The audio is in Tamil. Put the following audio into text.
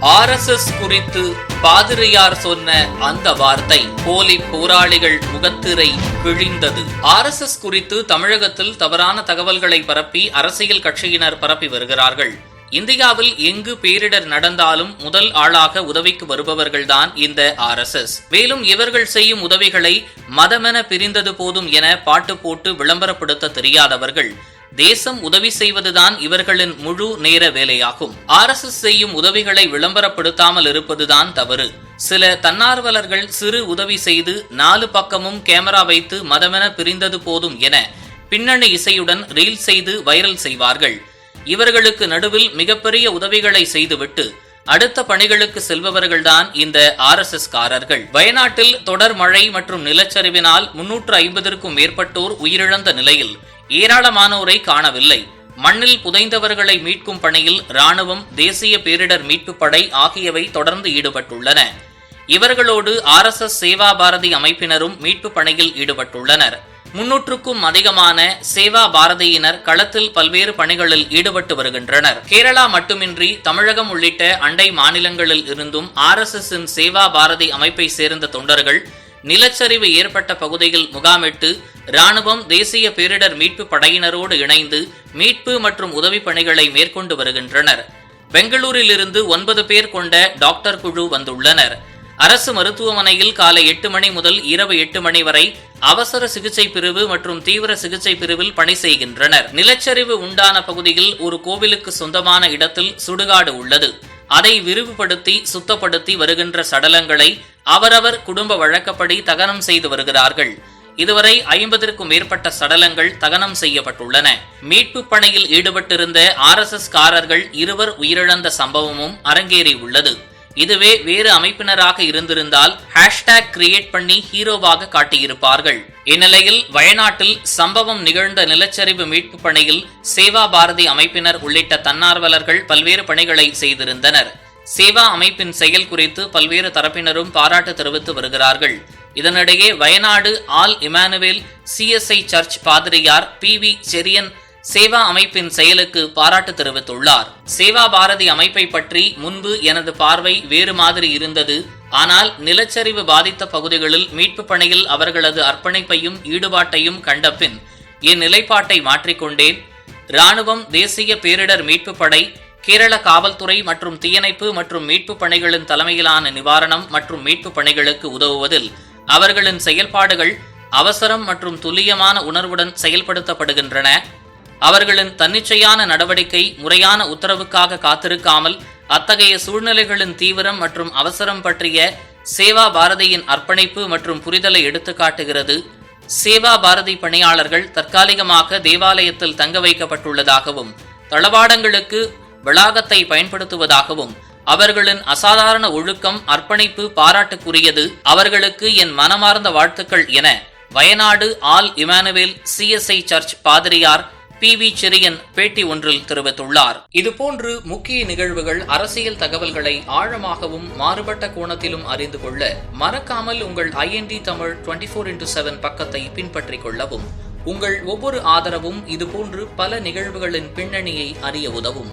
ஆர்எஸ்எஸ் குறித்து பாதிரியார் சொன்ன அந்த வார்த்தை போலி போராளிகள் முகத்திரை கிழிந்தது. ஆர்எஸ்எஸ் குறித்து தமிழகத்தில் தவறான தகவல்களை பரப்பி அரசியல் கட்சியினர் பரப்பி வருகிறார்கள். இந்தியாவில் எங்கு பேரிடர் நடந்தாலும் முதல் ஆளாக உதவிக்கு வருபவர்கள்தான் இந்த ஆர்எஸ்எஸ் மேலும் இவர்கள் செய்யும் உதவிகளை மதமென பிரிந்தது போதும் என பாட்டு போட்டு விளம்பரப்படுத்த தெரியாதவர்கள். தேசம் உதவி செய்வதுதான் இவர்களின் முழு நேர வேலையாகும். ஆர்எஸ்எஸ் செய்யும் உதவிகளை விளம்பரப்படுத்தாமல் இருப்பதுதான் தவறு. சில தன்னார்வலர்கள் சிறு உதவி செய்து நாலு பக்கமும் கேமரா வைத்து மதமென பிரிந்தது போதும் என பின்னணி இசையுடன் ரீல் செய்து வைரல் செய்வார்கள். இவர்களுக்கு நடுவில் மிகப்பெரிய உதவிகளை செய்துவிட்டு அடுத்த பணிகளுக்கு செல்பவர்கள்தான் இந்த ஆர் எஸ் எஸ் காரர்கள் வயநாட்டில் தொடர் மழை மற்றும் நிலச்சரிவினால் முன்னூற்று ஐம்பதற்கும் மேற்பட்டோர் உயிரிழந்த நிலையில் ஏராளமானோரை காணவில்லை. மண்ணில் புதைந்தவர்களை மீட்கும் பணியில் ராணுவம் தேசிய பேரிடர் மீட்பு படை ஆகியவை தொடர்ந்து ஈடுபட்டுள்ளன. இவர்களோடு R S S Seva Bharati அமைப்பினரும் மீட்பு பணியில் ஈடுபட்டுள்ளனர். முன்னூற்றுக்கும் அதிகமான சேவா பாரதியினர் களத்தில் பல்வேறு பணிகளில் ஈடுபட்டு வருகின்றனர். கேரளா மட்டுமின்றி தமிழகம் உள்ளிட்ட அண்டை மாநிலங்களில் இருந்தும் R S S Seva Bharati அமைப்பை சேர்ந்த தொண்டர்கள் நிலச்சரிவு ஏற்பட்ட பகுதியில் முகாமிட்டு ராணுவம் தேசிய பேரிடர் மீட்பு படையினரோடு இணைந்து மீட்பு மற்றும் உதவி பணிகளை மேற்கொண்டு வருகின்றனர். பெங்களூரிலிருந்து ஒன்பது பேர் கொண்ட டாக்டர் குழு வந்துள்ளனர். அரசு மருத்துவமனையில் காலை எட்டு மணி முதல் இரவு எட்டு மணி வரை அவசர சிகிச்சை பிரிவு மற்றும் தீவிர சிகிச்சை பிரிவில் பணி செய்கின்றனர். நிலச்சரிவு உண்டான பகுதியில் ஒரு கோவிலுக்கு சொந்தமான இடத்தில் சுடுகாடு உள்ளது. அதை விரிவுபடுத்தி சுத்தப்படுத்தி வருகின்ற சடலங்களை அவரவர் குடும்ப வழக்கப்படி தகனம் செய்து வருகிறார்கள். இதுவரை ஐம்பதற்கும் மேற்பட்ட சடலங்கள் தகனம் செய்யப்பட்டுள்ளன. மீட்பு பணியில் ஈடுபட்டிருந்த ஆர் எஸ் எஸ் காரர்கள் இருவர் உயிரிழந்த சம்பவமும் அரங்கேறி உள்ளது இதுவே வேறு அமைப்பினராக இருந்திருந்தால் ஹேஷ்டேக் கிரியேட் பண்ணி ஹீரோவாக காட்டியிருப்பார்கள். இந்நிலையில் வயநாட்டில் சம்பவம் நிகழ்ந்த நிலச்சரிவு மீட்பு பணியில் சேவா பாரதி அமைப்பினர் உள்ளிட்ட தன்னார்வலர்கள் பல்வேறு பணிகளை செய்திருந்தனர். சேவா அமைப்பின் செயல் குறித்து பல்வேறு தரப்பினரும் பாராட்டு தெரிவித்து வருகிறார்கள். இதனிடையே Wayanad all Emmanuel CSI church பாதிரியார் பி வி செரியன் சேவா அமைப்பின் செயலுக்கு பாராட்டு தெரிவித்துள்ளார். சேவா பாரதி அமைப்பை பற்றி முன்பு எனது பார்வை வேறு மாதிரி இருந்தது. ஆனால் நிலச்சரிவு பாதித்த பகுதிகளில் மீட்பு பணியில் அவர்களது அர்ப்பணிப்பையும் ஈடுபாட்டையும் கண்டபின் என் நிலைப்பாட்டை மாற்றிக்கொண்டேன். ராணுவம் தேசிய பேரிடர் மீட்பு படை கேரள காவல்துறை மற்றும் தீயணைப்பு மற்றும் மீட்பு பணிகளின் தலைமையிலான நிவாரணம் மற்றும் மீட்பு பணிகளுக்கு உதவுவதில் அவர்களின் செயல்பாடுகள் அவசரம் மற்றும் துல்லியமான உணர்வுடன் செயல்படுத்தப்படுகின்றன. அவர்களின் தன்னிச்சையான நடவடிக்கை முறையான உத்தரவுக்காக காத்திருக்காமல் அத்தகைய சூழ்நிலைகளின் தீவிரம் மற்றும் அவசரம் பற்றிய சேவா பாரதியின் அர்ப்பணிப்பு மற்றும் புரிதலை எடுத்துக்காட்டுகிறது. சேவா பாரதி பணியாளர்கள் தற்காலிகமாக தேவாலயத்தில் தங்க வைக்கப்பட்டுள்ளதாகவும் தளவாடங்களுக்கு வளாகத்தை பயன்படுத்துவதாகவும் அவர்களின் அசாதாரண ஒழுக்கம் அர்ப்பணிப்பு பாராட்டுக்குரியது அவர்களுக்கு என் மனமார்ந்த வாழ்த்துக்கள் என Wayanad all Emmanuel CSI church பாதிரியார் பி வி செரியன் பேட்டி ஒன்றில் தெரிவித்துள்ளார். இதுபோன்று முக்கிய நிகழ்வுகள் அரசியல் தகவல்களை ஆழமாகவும் மாறுபட்ட கோணத்திலும் அறிந்து கொள்ள மறக்காமல் உங்கள் IND Tamil twenty four into seven பக்கத்தை பின்பற்றிக் கொள்ளவும். உங்கள் ஒவ்வொரு ஆதரவும் இதுபோன்று பல நிகழ்வுகளின் பின்னணியை அறிய உதவும்.